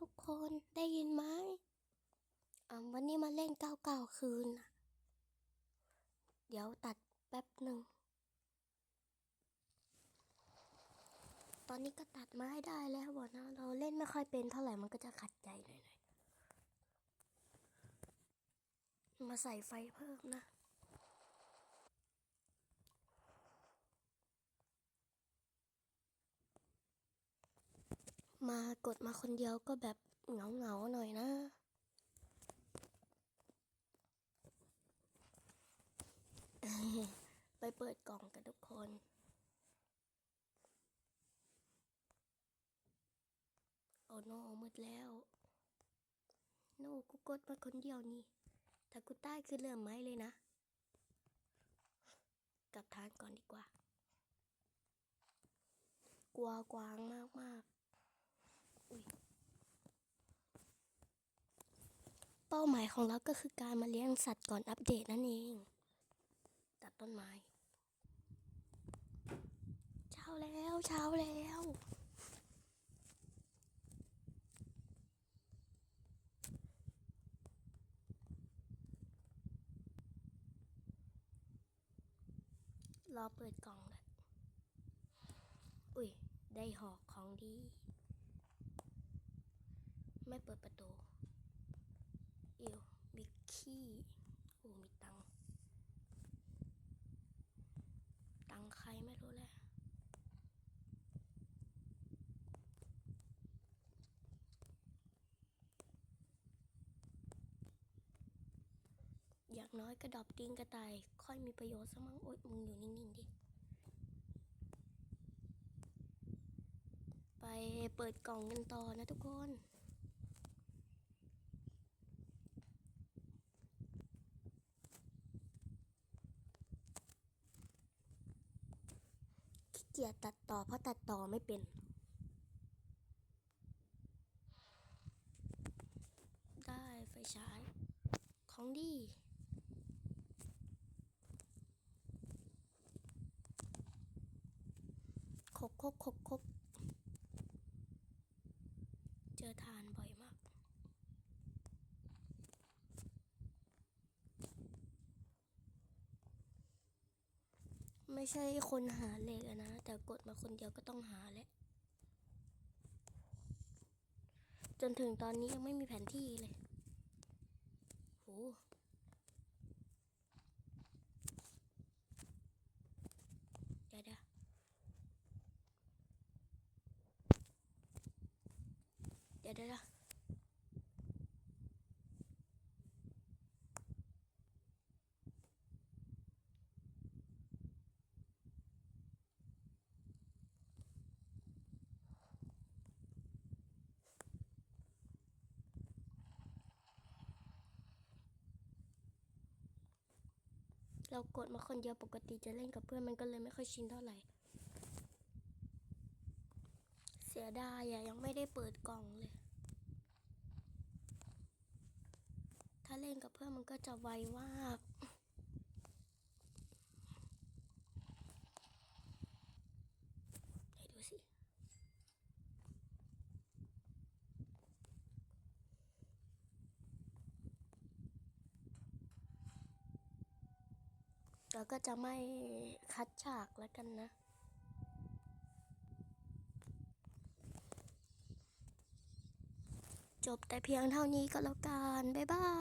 ทุกคนได้ยินไหมอ่าวันนี้มาเล่นเก้าเก้าคืนน่ะเดี๋ยวตัดแป๊บหนึ่ง ตอนนี้ก็ตัดไม้ได้แล้วบอกนะ เราเล่นไม่ค่อยเป็นเท่าไหร่มันก็จะขัดใจหน่อยๆ มาใส่ไฟเพิ่มนะ มากดมาคนเดียวก็แบบเหงาเหงาๆหน่อยนะไปเปิดกล่องกันทุกคน โอ้โนมืดแล้ว โนกูกดมาคนเดียวนี่ ถ้ากูตายคือเรื่องไม้เลยนะ กลับทางก่อนดีกว่า กลัวกวางมากมากๆอุ๊ย เป้าหมายของเราก็คือการมาเลี้ยงสัตว์ก่อนอัปเดตนั่นเอง ตัดต้นไม้ เช้าแล้วเช้าแล้วรอเปิดกล่องเลยอุ้ย ได้หอกของดี ไม่เปิดประตูอิวมีขี้โอ้มีตังตังใครไม่รู้แหละอย่างน้อยกระดอบตีนกระต่าย ค่อยมีประโยชน์ซะมั้งโอ๊ยมึงอยู่นิ่งๆดิ ไปเปิดกล่องกันต่อนะทุกคน เกียจตัดต่อเพราะตัดต่อไม่เป็น ได้ไฟฉาย ของดีคกคกคกคกเจอทานบ่อยมาก ไม่ใช่คนหาเล็กอะนะ แต่กดมาคนเดียวก็ต้องหาแหละจนถึงตอนนี้ยังไม่มีแผนที่เลยโหเดี๋ยวเดี๋ยวเดี๋ยวเดี๋ยว เรากดมาคนเดียวปกติจะเล่นกับเพื่อนมันก็เลยไม่ค่อยชินเท่าไหร่ เสียดายอะยังไม่ได้เปิดกล่องเลย ถ้าเล่นกับเพื่อนมันก็จะไวมากไหนดูสิ เราก็จะไม่คัดฉากแล้วกันนะจบแต่เพียงเท่านี้ก็แล้วกัน บ๊ายบาย